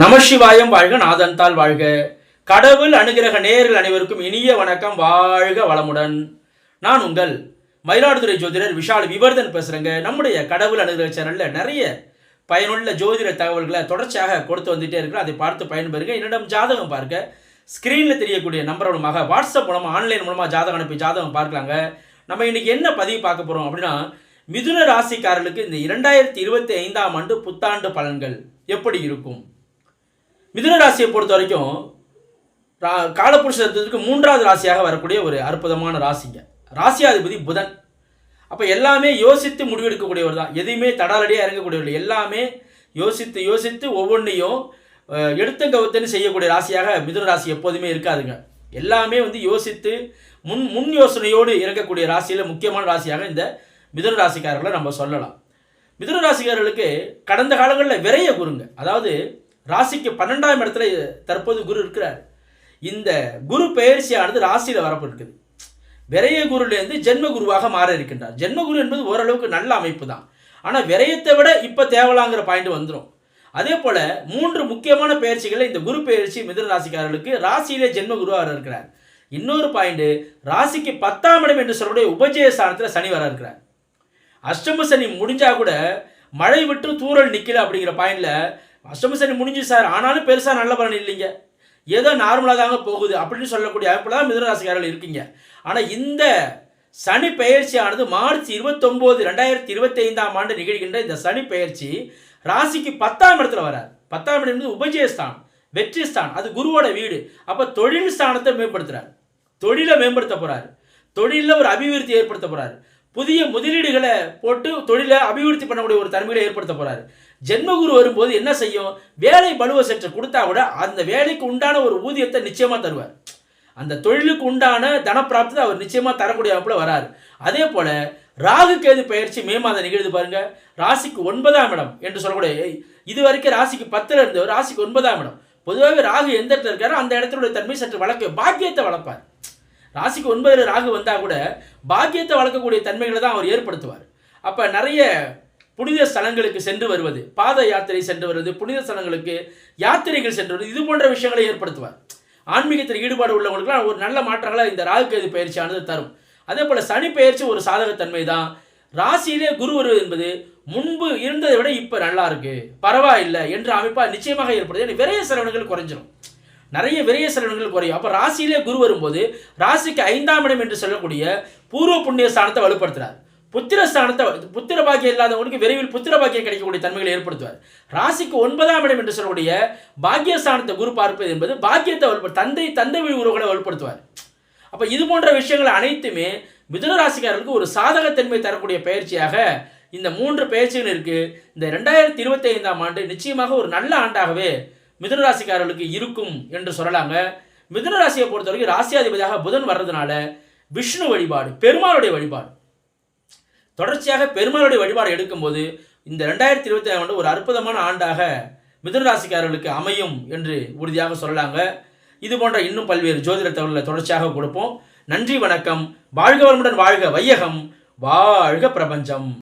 நமசிவாயம் வாழ்க நாதன்தாள் வாழ்க. கடவுள் அனுகிரக நேயர்கள் அனைவருக்கும் இனிய வணக்கம் வாழ்க வளமுடன். நான் உங்கள் மயிலாடுதுறை ஜோதிடர் விஷால் விவர்தன் பேசுகிறேங்க நம்முடைய கடவுள் அனுகிரக சேனலில் நிறைய பயனுள்ள ஜோதிட தகவல்களை தொடர்ச்சியாக கொடுத்து வந்துட்டே இருக்கிறோம். அதை பார்த்து பயன்பெறுங்க. என்னிடம் ஜாதகம் பார்க்க ஸ்க்ரீனில் தெரியக்கூடிய நம்பர் மூலமாக வாட்ஸ்அப் மூலமாக ஆன்லைன் மூலமாக ஜாதகம் அனுப்பி ஜாதகம் பார்க்கலாங்க. நம்ம இன்றைக்கி என்ன பதிவு பார்க்க போகிறோம் அப்படின்னா மிதுன ராசிக்காரர்களுக்கு இந்த இரண்டாயிரத்தி இருபத்தி ஐந்தாம் ஆண்டு புத்தாண்டு பலன்கள் எப்படி இருக்கும்? மிதுன ராசியை பொறுத்த வரைக்கும் ரா- காலப்புருஷ தத்துவத்துக்கு மூன்றாவது ராசியாக வரக்கூடிய ஒரு அற்புதமான ராசிங்க. ராசியாதிபதி புதன். அப்போ எல்லாமே யோசித்து முடிவெடுக்கக்கூடியவர் தான். எதையுமே தடாலடியாக இறங்கக்கூடியவர் எல்லாமே யோசித்து யோசித்து ஒவ்வொன்றையும் எடுத்த கவுத்தன்னு செய்யக்கூடிய ராசியாக மிதுன ராசி எப்போதுமே இருக்காதுங்க. எல்லாமே வந்து யோசித்து முன் முன் யோசனையோடு இறங்கக்கூடிய ராசியில் முக்கியமான ராசியாக இந்த மிதுன ராசிக்காரர்களை நம்ம சொல்லலாம். மிதுன ராசிக்காரர்களுக்கு கடந்த காலங்களில் விரைய குருங்க. அதாவது ராசிக்கு பன்னெண்டாம் இடத்துல தற்போது குரு இருக்கிறார். இந்த குரு பெயர்ச்சியானது ராசியில் வரப்பட்டிருக்குது விரைய குருலேருந்து ஜென்ம குருவாக மாற இருக்கின்றார். ஜென்ம குரு என்பது ஓரளவுக்கு நல்ல அமைப்பு தான் ஆனால் விரயத்தை விட இப்போ தேவலாங்கிற பாயிண்ட் வந்துடும் அதே போல் மூன்று முக்கியமான பயிற்சிகளை இந்த குரு பயிற்சி மிதன ராசிக்காரர்களுக்கு ராசியிலே ஜென்ம குருவாக இருக்கிறார். இன்னொரு பாயிண்ட் ராசிக்கு பத்தாம் இடம் என்று சொல்லக்கூடிய உபஜய ஸ்தானத்தில் சனி வர இருக்கிறார். அஷ்டம சனி முடிஞ்சா கூட மழை விட்டு தூறல் நிற்கல அப்படிங்கிற பாயிண்டில் அஷ்டம சனி முடிஞ்சு சார் ஆனாலும் பெருசாக நல்ல பலன் இல்லைங்க. ஏதோ நார்மலாக தாங்க போகுது அப்படின்னு சொல்லக்கூடிய அமைப்பில் தான் மிதனராசிக்காரர்கள் இருக்கீங்க. ஆனால் இந்த சனி பெயர்ச்சியானது மார்ச் இருபத்தொம்போது ரெண்டாயிரத்தி இருபத்தி ஐந்தாம் ஆண்டு நிகழ்கின்ற இந்த சனி பெயர்ச்சி ராசிக்கு பத்தாம் இடத்துல வரார். பத்தாம் இடம் என்பது உபஜயஸ்தான் வெற்றி ஸ்தான் அது குருவோட வீடு. அப்போ தொழில் ஸ்தானத்தை மேம்படுத்துகிறார் தொழிலை மேம்படுத்த போகிறார் தொழிலில் ஒரு அபிவிருத்தி ஏற்படுத்த போகிறார் புதிய முதலீடுகளை போட்டு தொழிலை அபிவிருத்தி பண்ணக்கூடிய ஒரு தன்மைகளை ஏற்படுத்த போறாரு. ஜென்மகுரு வரும்போது என்ன செய்யும்? வேலை பலுவை சற்று கொடுத்தா கூட அந்த வேலைக்கு உண்டான ஒரு ஊதியத்தை நிச்சயமா தருவார். அந்த தொழிலுக்கு உண்டான தனப்பிராப்தி அவர் நிச்சயமா தரக்கூடிய அமைப்புல வராரு. அதே போல ராகு கேது பயிற்சி மே மாதம் நிகழ்ந்து பாருங்க. ராசிக்கு ஒன்பதாம் இடம் என்று சொல்லக்கூடிய இது வரைக்கும் ராசிக்கு பத்துல இருந்தவர் ராசிக்கு ஒன்பதாம் இடம். பொதுவாகவே ராகு எந்த இடத்துல இருக்காரோ அந்த இடத்துடைய தன்மை சற்று வளர்க்க பாக்கியத்தை வளர்ப்பார். ராசிக்கு ஒன்பதில் ராகு வந்தால் கூட பாக்கியத்தை வளர்க்கக்கூடிய தன்மைகளை தான் அவர் ஏற்படுத்துவார். அப்போ நிறைய புனித ஸ்தலங்களுக்கு சென்று வருவது பாத யாத்திரை சென்று வருவது புனித ஸ்தலங்களுக்கு யாத்திரைகள் சென்று வருவது இது போன்ற விஷயங்களை ஏற்படுத்துவார். ஆன்மீகத்தில் ஈடுபாடு உள்ளவங்களுக்குலாம் ஒரு நல்ல மாற்றங்களை இந்த ராகுக்கு இது பயிற்சியானது தரும். அதே போல் சனி பயிற்சி ஒரு சாதகத்தன்மை தான். ராசியிலே குரு வருவது என்பது முன்பு இருந்ததை விட இப்போ நல்லா இருக்கு. பரவாயில்லை என்ற அமைப்பாக நிச்சயமாக ஏற்படுது. ஏன்னா விரைய செலவினங்கள் குறைஞ்சிடும் நிறைய விரைய செலவினங்கள் குறையும். அப்போ ராசியிலே குரு வரும்போது ராசிக்கு ஐந்தாம் இடம் என்று சொல்லக்கூடிய பூர்வ புண்ணிய ஸ்தானத்தை வலுப்படுத்துறார். புத்திர ஸ்தானத்தை புத்திர பாக்கியம் இல்லாதவங்களுக்கு விரைவில் புத்திர பாக்கியம் கிடைக்கக்கூடிய தன்மைகளை ஏற்படுத்துவார். ராசிக்கு ஒன்பதாம் இடம் என்று சொல்லக்கூடிய பாக்கிய ஸ்தானத்தை குரு பார்ப்பது என்பது பாக்கியத்தை வலுப்படு தந்தை தந்தை வழி உறவுகளை வலுப்படுத்துவார். அப்போ இது போன்ற விஷயங்கள் அனைத்துமே மிதுன ராசிக்காரர்களுக்கு ஒரு சாதகத்தன்மை தரக்கூடிய பயிற்சியாக இந்த மூன்று பயிற்சிகள் இருக்குது இந்த ரெண்டாயிரத்தி இருபத்தி ஐந்தாம் ஆண்டு நிச்சயமாக ஒரு நல்ல ஆண்டாகவே மிதுன ராசிக்காரர்களுக்கு இருக்கும் என்று சொல்லலாங்க. மிதுன ராசியை பொறுத்த வரைக்கும் ராசியாதிபதியாக புதன் வர்றதுனால விஷ்ணு வழிபாடு பெருமாளுடைய வழிபாடு. தொடர்ச்சியாக பெருமாளுடைய வழிபாடு எடுக்கும்போது இந்த ரெண்டாயிரத்தி இருபத்தி ஆண்டு ஒரு அற்புதமான ஆண்டாக மிதுன ராசிக்காரர்களுக்கு அமையும் என்று உறுதியாக சொல்லலாங்க. இது போன்ற இன்னும் பல்வேறு ஜோதிட தகவல்களை தொடர்ச்சியாக கொடுப்போம். நன்றி வணக்கம். வாழ்க வளமுடன் வாழ்க வையகம். வாழ்க பிரபஞ்சம்.